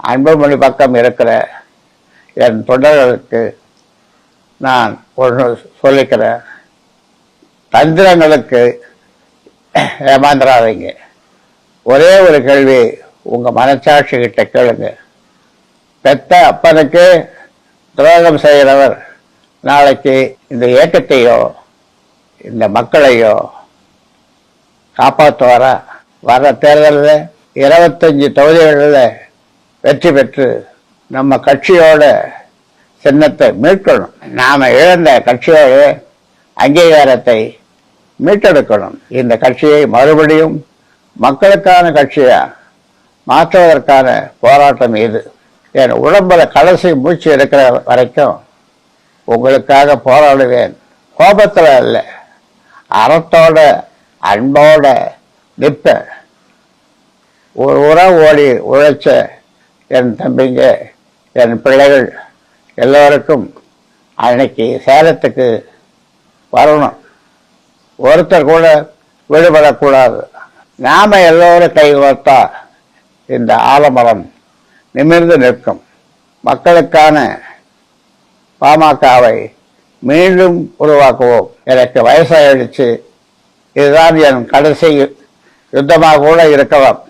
அன்புமணி பக்கம் இருக்கிற என் தொண்டர்களுக்கு நான் ஒன்று சொல்லிக்கிறேன் தந்திரங்களுக்கு ஏமாந்துடாதீங்க ஒரே ஒரு கேள்வி உங்கள் மனசாட்சி கிட்ட கேளுங்க. பெத்த அப்பனுக்கு துரோகம் செய்கிறவர் நாளைக்கு இந்த இயக்கத்தையோ இந்த மக்களையோ காப்பாற்றுவாரா வர தேர்தலில் இருபத்தஞ்சி தொகுதிகளில் வெற்றி பெற்று நம்ம கட்சியோட சின்னத்தை மீட்கணும். நாம இழந்த கட்சியோட அங்கீகாரத்தை மீட்டெடுக்கணும். இந்த கட்சியை மறுபடியும் மக்களுக்கான கட்சியா மாற்றுவதற்கான போராட்டம் இது. என் உடம்புல கடைசி மூச்சு இருக்கிற வரைக்கும் உங்களுக்காக போராடுவேன். கோபத்தில் அல்ல. அறத்தோட அன்போட நிற்பேன். ஒரு உரம் ஓடி உழைச்ச என் தம்பிங்க என் பிள்ளைகள் எல்லோருக்கும் அன்னைக்கு சேலத்துக்கு வரணும். ஒருத்தர் கூட விடுபடக்கூடாது. நாம எல்லோரும் கை கோர்த்தா இந்த ஆலமரம் நிமிர்ந்து நிற்கும். மக்களுக்கான பாமகவை மீண்டும் உருவாக்குவோம். எனக்கு வயசாயிடுச்சு. இதுதான் என் கடைசி யுத்தமாக கூட இருக்கலாம்.